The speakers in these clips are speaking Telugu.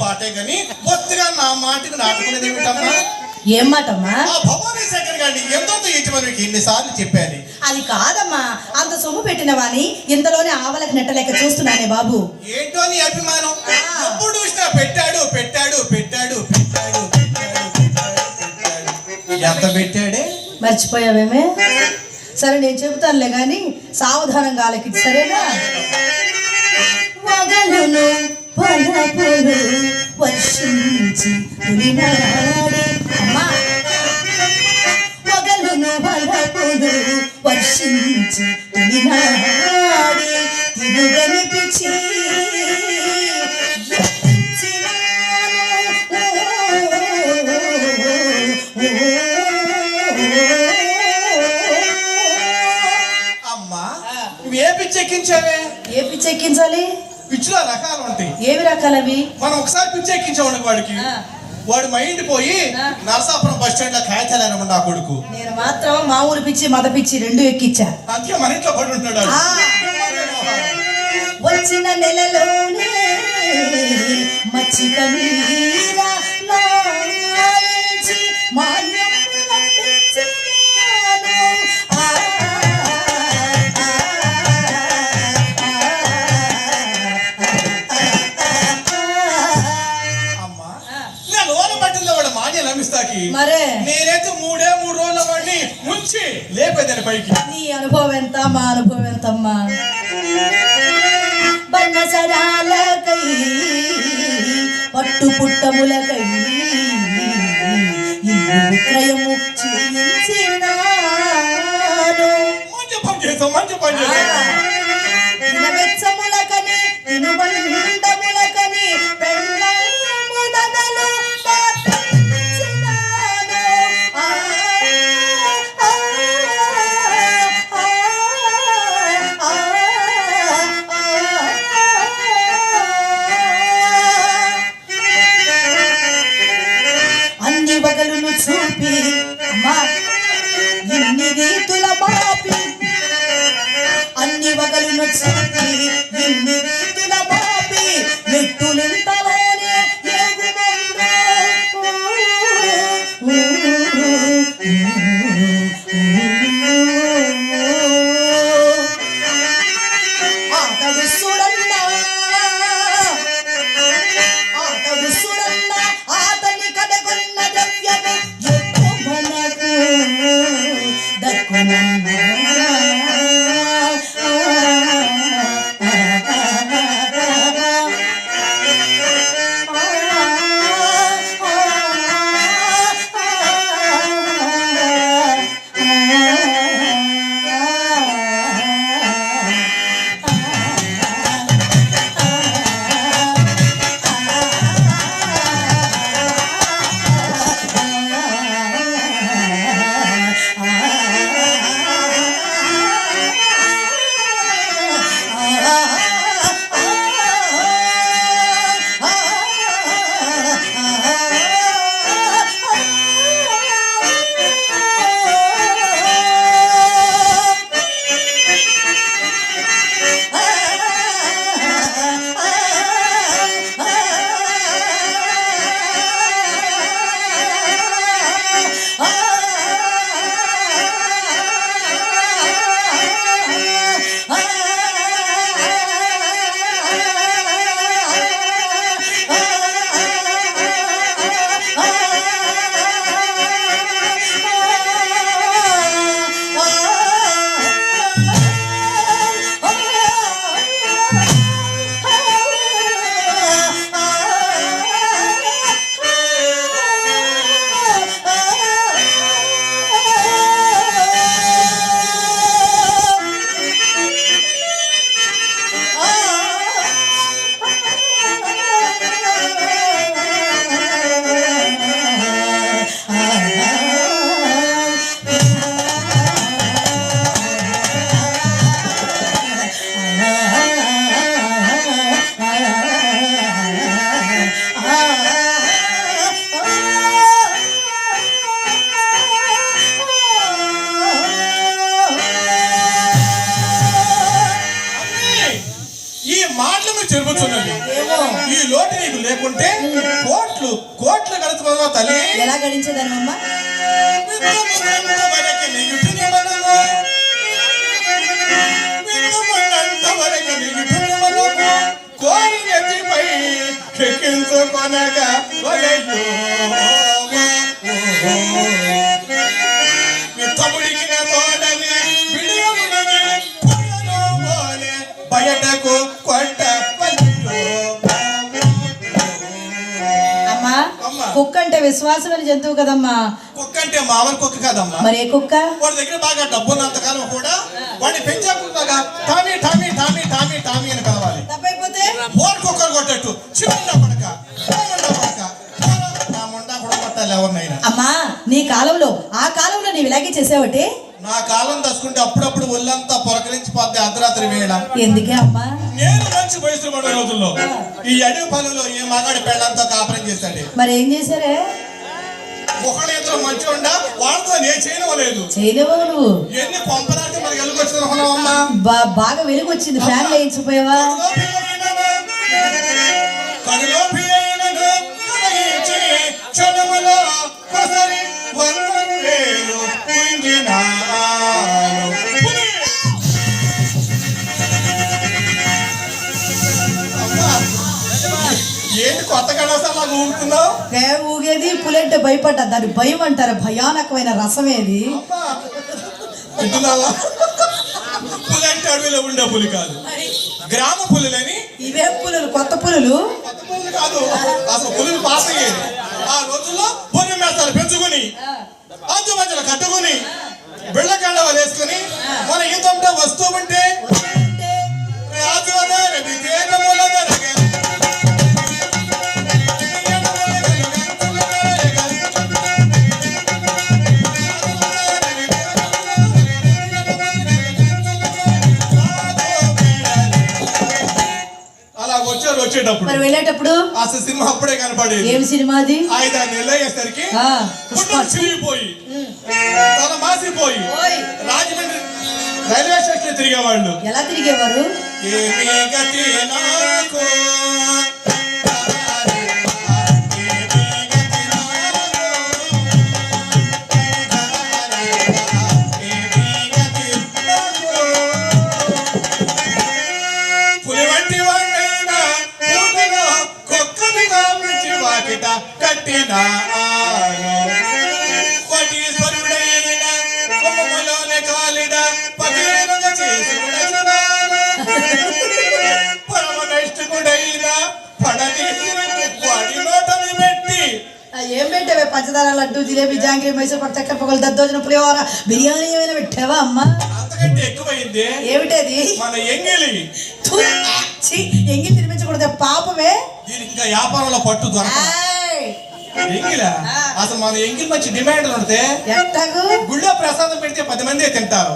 పాటే గాని బొత్తిగా నా మాటకు నాటుకునేది ఏమిటమ్మా? ఏం మాటమ్మా? ఆ భవానీ శంకర్ గారిని ఎంతో మీకు ఎన్నిసార్లు చెప్పాను. అది కాదమ్మా. అంత సొమ్ము పెట్టిన వాని ఇంతలోనే ఆవలకు నెట్టలేక చూస్తున్నానే బాబు. ఏంటో నీ అభిమానం? ఎప్పుడు చూసినా పెట్టాడు పెట్టాడు పెట్టాడు పెట్టాడు పెట్టాడు పెట్టాడు. పెట్టాడు ఎంత పెట్టాడే? మర్చిపోయావేమే? సరే నేను చెబుతానులే గాని సావధానంగా ఆలకి సరేనా? వగలును పలపులు వర్షించి తొలినాడే అమ్మా వగలును పలపులు వర్షించి తొలినాడే అమ్మా నువ్వు ఏ పిచ్చి ఎక్కించావే ఏ పిచ్చి ఎక్కించాలి పిచ్చిలో రకాలు ఉంటాయి ఏవి రకాలవి మనం ఒకసారి పిచ్చి ఎక్కించాము వాడికి. వాడు మైండ్ పోయి. నరసాపురం బస్ స్టాండ్లో కాయచాలనమ్మ నా కొడుకు నేను మాత్రం మామూలు పిచ్చి మద పిచ్చి రెండు ఎక్కిచ్చా అందుకే మన ఇంట్లో పడి ఉంటాడు. వచ్చిన నెలలోనే మచ్చిక మీర వాడిని ముంచి లేపేదాని పైకి. నీ అనుభవం ఎంత మా అనుభవం ఎంతమ్మా? బన్నసరాలకై పట్టు పుట్టములకై విక్రయము చేయించినాను మంచి పని చేసాం మంచి పని చేసాం mesura ఈ లోటు నీకు లేకుంటే కోట్లు కోట్లు గడుచుకోవా తల్లి? ఎలా గడించేదానమ్మా. కోరి ఎక్కించుకొనగా అంటే విశ్వాసమైన జంతువు కదమ్మా. కుక్క అంటే మామూలు కుక్క కాదమ్మా. మరి ఏ కుక్క? వాడి దగ్గర బాగా డబ్బు ఉన్నంతకాలం కూడా వాడిని పెంచాకుండా Tommy Tommy Tommy Tommy Tommy అని కలవాలి తప్పైపోతే? బోర్ కుక్కలు కొట్టట్టు చిన్న పడక ముండా పడక. నా ముండా కూడా కొట్టాలి ఎవరినైనా. అమ్మా నీ కాలంలో ఆ కాలంలో నీవు ఇలాగే చేసావటే? నా కాలం దసుకుంటే అప్పుడప్పుడు ఒళ్ళంతా పొరకరించి పోద్ది అర్ధరాత్రి వేళ. ఎందుకే అమ్మా నేను మంచి వయసు పడే రోజుల్లో ఈ అడవి పనులు ఈ మగాడి పెళ్ళంతా కాపురం చేశాడు. మరి ఏం చేశారే? ఒకళ్ళ ఇద్దరు మంచి ఉండా వాళ్ళతో నేను చేయనవలేదు చేయలేవు నువ్వు ఎన్ని పంపడానికి మనకి ఎలుగొచ్చింది అనుకున్నావమ్మా బా బాగా వెలుగు వచ్చింది ఫ్యాన్ వేయించిపోయావా? ఏంటి కొత్త కళాశాలకు ఊరుతున్నావు ఏ ఊగేది? పులంటే భయపడ్డా. దాని భయం అంటారు. భయానకమైన రసమేది. అమ్మా వింటున్నావా పులి అంటే అడవిలో ఉండే పులి కాదు. గ్రామ పులులని? ఇవే పులులు? కొత్త పులులు? కొత్త పులులు కాదు. అసలు పులులు అయ్యేది ఆ రోజుల్లో పులి మేస్తాలు పెంచుకుని అంచు మధ్యలో కట్టుకుని బిళ్ళకండవాలు వేసుకుని మన ఇంతంటే వస్తూ ఉంటే రాజువదరది వెళ్ళేటప్పుడు అసలు సినిమా అప్పుడే కనపడేది. ఏం సినిమాది? ఐదారు నెలలు అయ్యేసరికి ఆ, పుష్ప పుట్టులు చిరిగిపోయి మాసిపోయి రాజమండ్రి రైల్వే స్టేషన్ తిరిగేవాళ్ళు. ఎలా తిరిగేవారు? ఏమీ గతి నాకు. జిలేబీ జాంగ్రీ మైసూర్ పట్టు చక్కెర పొగలు దద్దోజన పులిహోర. బిర్యానీ ఏమైనా పెట్టావా అమ్మా? అంతకంటే ఎక్కువైంది ఏమిటది? మన ఎంగిలి. ఎంగిల్ తినిపించకూడదు పాపమే. దీనికి ఇంకా వ్యాపారంలో పట్టు దొరక ఆయ్, ఎంగిలా? అసలు మన ఎంగిల్ మంచి డిమాండ్ ఉంటే గుళ్ళో ప్రసాదం పెడితే పది మంది తింటారు.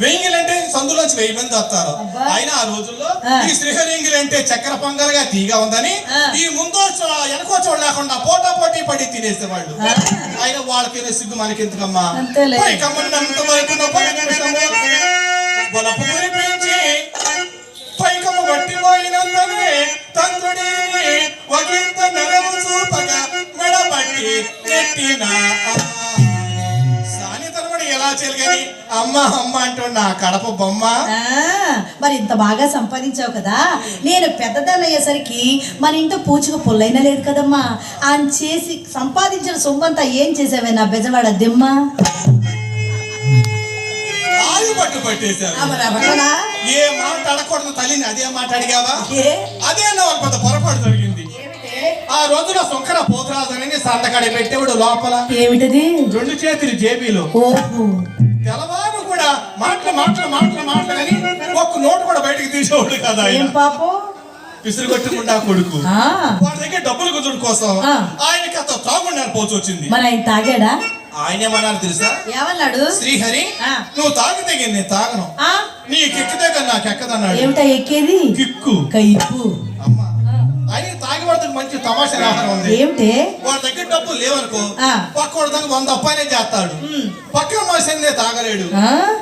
వెంగిల్ అంటే సందులోంచి వెయ్యి మంది వస్తారు. అయినా ఆ రోజుల్లో. ఈ శ్రీహరి ఎంగిల్ అంటే చక్కెర పొంగల్గా తీగా ఉందని. ఈ ముందో వెనకో చూడలేకుండా పోటా పోటీ పడి తినేసేవాళ్ళు ఆ. అయినా వాళ్ళకి సిగ్గు మనకి ఎందుకమ్మా అంతేలే. పైకమ్మన్నంత వరకు నా పది నిమిషము బలపు కురిపించి పైకమ్మ బట్టి పోయినంతనే తండ్రుడిని ఒకంత నరము చూపగా మెడబట్టి నెట్టిన ఎలా చెలిగని అమ్మ అమ్మ అంటూ నా కడప బొమ్మ. ఆ, మరి ఇంత బాగా సంపాదించావు కదా. నేను పెద్దదాన్ని అయ్యేసరికి మన ఇంట్లో పూచుకు పుల్లైనా లేదు కదమ్మా. ఆయన చేసి సంపాదించిన సొమ్మంతా ఏం చేసావే నా బెజవాడ దిమ్మ? పట్టు పట్టేశారు? ఏ మాట అడగకూడదు తల్లిని అదే మాట అడిగావా? అదే నా వాళ్ళ పెద్ద పొరపాటు జరిగింది? ఆ రోజున సొంకర పోతురాజుని సంతకాడి పెట్టేవాడు లోపల. ఏమిటది? రెండు చేతులు జేబీలో. ఓహో. తెల్లవారు కూడా మాటలు మాటలు మాటలు మాటలు అని ఒక్క నోటు కూడా బయటకు తీసేవాడు కదా ఏం పాపం? విసురు కొట్టుకుండా కొడుకు. వాడి దగ్గర డబ్బులు కుదురు కోసం. ఆయనకి అంత తాగుండారు పోచి వచ్చింది. మరి ఆయన తాగాడా? ఆయన ఏమన్నారు తెలుసా? ఏమన్నాడు? శ్రీహరి. నువ్వు తాగితే నేను తాగను. నీ కిక్కితే కానీ నాకు ఎక్కదన్నాడు? ఏమిటా ఎక్కేది? కిక్కు. కైపు. మంచి తమాషా ఆహారం ఉంది. ఏమిటే? వాడి దగ్గర డబ్బులు లేవనుకో ఆ. పక్క వాడి దగ్గర వంద అప్పాయనే చేస్తాడు. పక్కన మనిషినే తాగలేడు?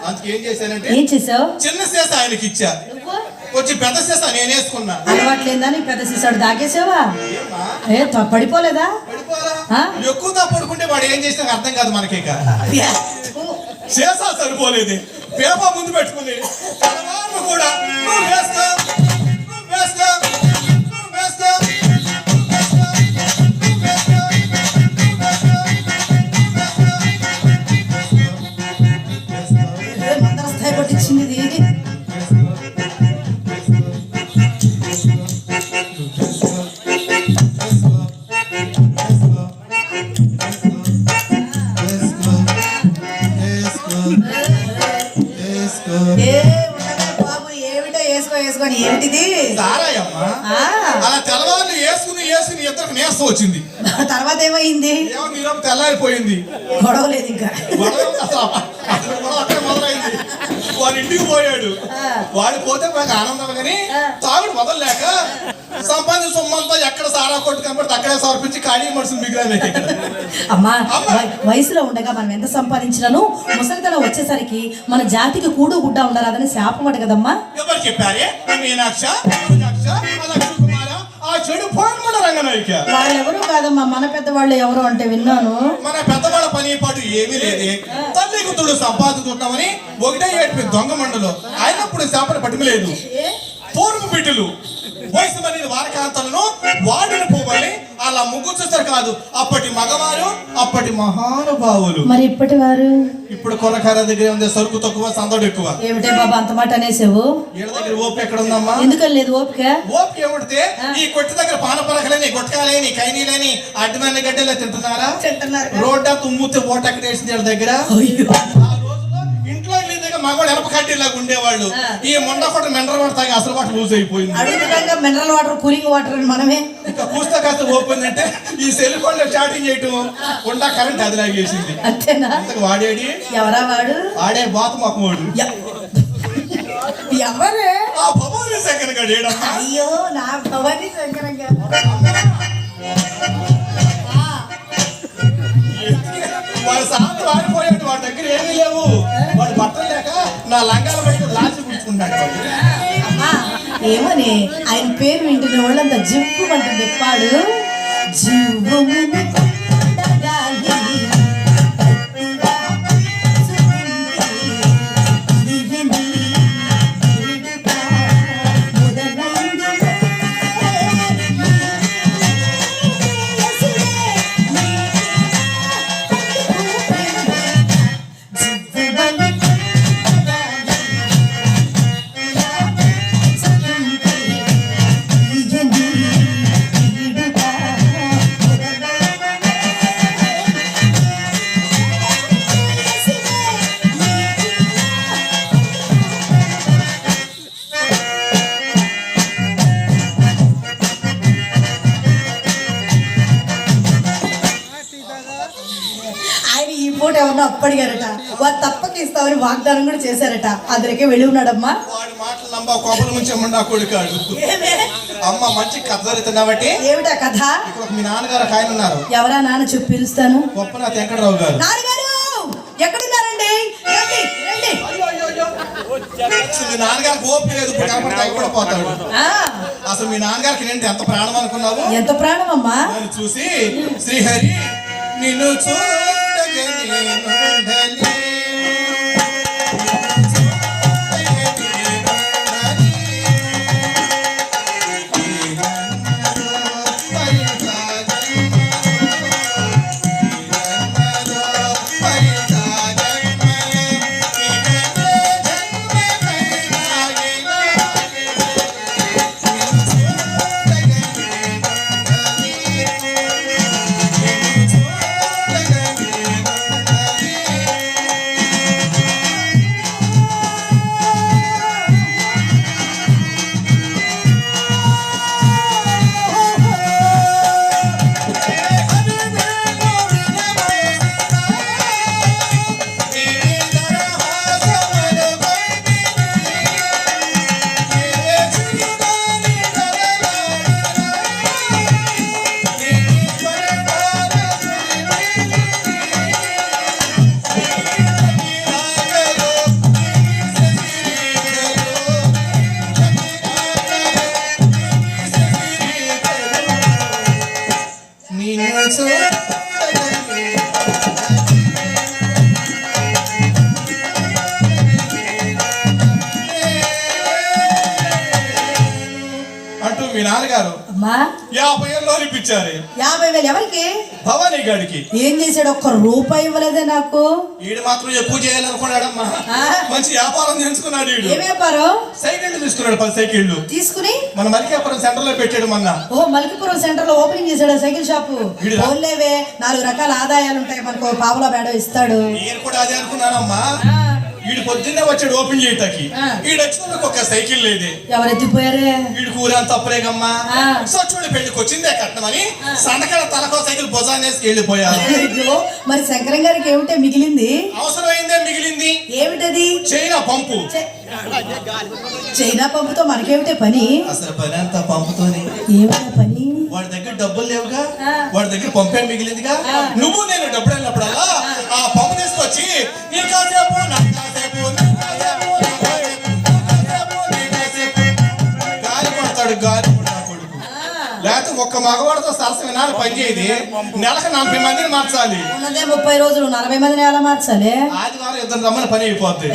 అందుకే ఏం చేశానంటే ఏం చేసావు? చిన్న సీస ఆయనకి ఇచ్చా. కొంచెం పెద్ద సీసా నేను వేసుకున్నా అలవాట్లేదా నీ పెద్ద దాకేసావా ఏమ్మా? ఏ పడిపోలేదా? ఎక్కువ పడుకుంటే వాడు ఏం చేసినా అర్థం కాదు మనకి ఇక. సీసా సరిపోలేదు. పేపర్ ముందు పెట్టుకుని తెల్లవారులు కూడా నువ్వు నువ్వు నీరసం వచ్చింది. తర్వాత ఏమైంది? ఏమో నీరమ్మ తెల్లారిపోయింది. గొడవ లేదు ఇంకా మొదలైంది. వాడి ఇంటికి పోయాడు. వాడు పోతే నాకు ఆనందం కానీ తాగుడు మొదలలేక సంపాదించిన సొమ్మంతా ఎక్కడ సారా కొట్టు కనబడితే అక్కడే సమర్పించి ఖాళీ మనుషులు మిగిలిన అమ్మా వయ- వయసులో ఉండగా మనం ఎంత సంపాదించినాను ముసలితనం వచ్చేసరికి మన జాతికి కూడు గుడ్డ ఉండరాదని శాపమట కదమ్మా. ఎవరు చెప్పారే? మీనాక్ష మీనాక్ష ఆ లక్ష్మీ కుమార ఆ చెడు పోయిన రంగనాయక. వాళ్ళెవరూ కాదమ్మా మన పెద్దవాళ్ళు ఎవరు అంటే విన్నాను. మన పెద్దవాళ్ళ పని పాటు ఏమీ లేదే. తల్లి గుతుడు సంపాదించుకుంటామని ఒకటే ఏడు దొంగ మండలు. అయినప్పుడు శాపన పట్టుమలేదు పూర్వ బిడ్డలు. వయసు మరి వారకాంతలను వాడిన పువ్వని అలా ముగ్గు చూస్తారు కాదు. అప్పటి మగవారు అప్పటి మహానుభావులు. మరి ఇప్పటి వారు? ఇప్పుడు కొనకార దగ్గర ఉంది సరుకు తక్కువ సందడు ఎక్కువ. ఏమిటే బాబా అంత మాట అనేసావు? వీళ్ళ దగ్గర ఓపిక ఎక్కడ ఉందమ్మా ఎందుకని లేదు ఓపిక? ఓపిక ఏమిటితే ఈ కొట్టు దగ్గర పానపరకలేని గుట్టకాలేని కైనీలేని అడ్డమైన గడ్డలే తింటున్నారా? రోడ్డా తుమ్ముతే ఓట ఎక్కడ వేసింది వీళ్ళ దగ్గర? ఇంట్లో మగవాడు కడ్డీలాగా ఉండేవాళ్ళు. ఈ మొండ కొట్ట మెండర వాడు తాగి అసలు వాటి లూజ్ అయిపోయింది. అడుగుతుండగా మినరల్ వాటర్ కూలింగ్ వాటర్ అని మనమే. ఇంకా కాస్త ఓపెన్ అంటే ఈ సెల్ ఫోన్లో చాటింగ్ చేయటం ఉండా కరెంట్ అది లాగేసింది. అంతేనా? వాడేడి ఎవరా వాడు? ఆడే బాతు మొక్కమోడు ఎ- ఎవరే? ఆ భవానీ శంకర్ అయ్యో నా భవాని శంకరంగా వాడు సార్లు వాడిపోయాడు వాడి దగ్గర ఏమీ లేవు. వాడు బట్టలు లేక నా లంగాల బట్టి లాచి పుచ్చుకుంటాడు ఏమని? ఆయన పేరు వింటున్న వాళ్ళంతా జివ్వు అంటుంది చెప్పాడు జివ్వుమని అప్పడిగారట వారు తప్పక ఇస్తామని వాగ్దానం కూడా చేశారట. అందరికీ వెళ్ళి ఉన్నాడమ్మా. వాడి మాటలు నమ్మ కోపల నుంచి నా కొడుకాడు ఏమే? అమ్మ మంచి కథ ఏమిటా కథ? ఇక్కడ మీ నాన్నగారు ఆయన ఉన్నారు. ఎవరా నాన్న చెప్పి పిలుస్తాను. గొప్ప నా వెంకటరావు గారు? నాన్నగారు! ఎక్కడున్నారండి? రండి రండి. అసలు మీ నాన్నగారికి ఓపిక లేదు ఇప్పుడు అసలు మీ నాన్నగారికి నేను ఎంత ప్రాణం అనుకున్నావు? ఎంత ప్రాణం అమ్మా? చూసి శ్రీహరి నిన్ను చూడగా మీ నాన్నగారు యాభై ఏళ్ళు అనిపించారు. యాభై వేలు ఎవరికి? భవానీ గాడికి. ఏం చేశాడు? ఒక్క రూపాయి ఇవ్వలేదే నాకు. ఈడు మాత్రం ఎక్కువ చేయాలనుకున్నాడమ్మా? మంచి వ్యాపారం చేసుకున్నాడు ఈడు. ఏ వ్యాపారం? సైకిళ్ళు తీసుకున్నాడు పది సైకిళ్ళు. తీసుకుని? మన మలికాపురం సెంటర్లో పెట్టాడు మొన్న. ఓ మల్కిపురం సెంటర్లో ఓపెనింగ్ చేశాడు సైకిల్ షాపు? ఓన్లేవే నాలుగు రకాల ఆదాయాలు ఉంటాయి మనకు. పావలా బేడ ఇస్తాడు. నేను కూడా అదే అనుకున్నానమ్మా. వీడు పొద్దున్నే వచ్చాడు ఓపెన్ చేయటానికి. ఆ. ఈడు వచ్చినందుకు ఒక సైకిల్ లేదే. ఎవరు ఎత్తిపోయారే? వీడు కూరంత తప్పలేగమ్మా ఆ. సచ్చుడి పెళ్ళికి వచ్చిందే కట్టమని సంతకాల తలకో సైకిల్ భుజానేసి వెళ్ళిపోయారు. మరి శంకరం గారికి ఏమిటే మిగిలింది? అవసరమైందే మిగిలింది. ఏమిటది? చైనా పంపు. చైనా పంపుతో మనకేమిటే పని? అసలు పని అంతా పంపుతోనే. ఏమిటా పని? వాడి దగ్గర డబ్బులు లేవుగా. వాడి దగ్గర పంపే మిగిలిందిగా. నువ్వు నేను డబ్బులు వెళ్ళినప్పుడల్లా ఆ. పంపు తీసుకొచ్చి నీ కాసేపు నా కాసేపు లేకపోతే ఒక్క మగవాడితో సరస వినాలి పని చేయది నెలకు నలభై మందిని మార్చాలి. ముప్పై రోజులు నలభై మందిని ఎలా మార్చాలి? ఆదివారం ఇద్దరు రమ్మని పని అయిపోద్ది.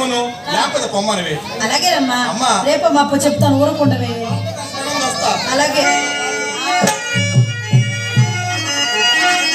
పొమ్మును లేకపోతే పొమ్మనివి. అలాగేనమ్మా. అమ్మా. రేపు మా చెప్తాను ఊరకుండవే అలాగే.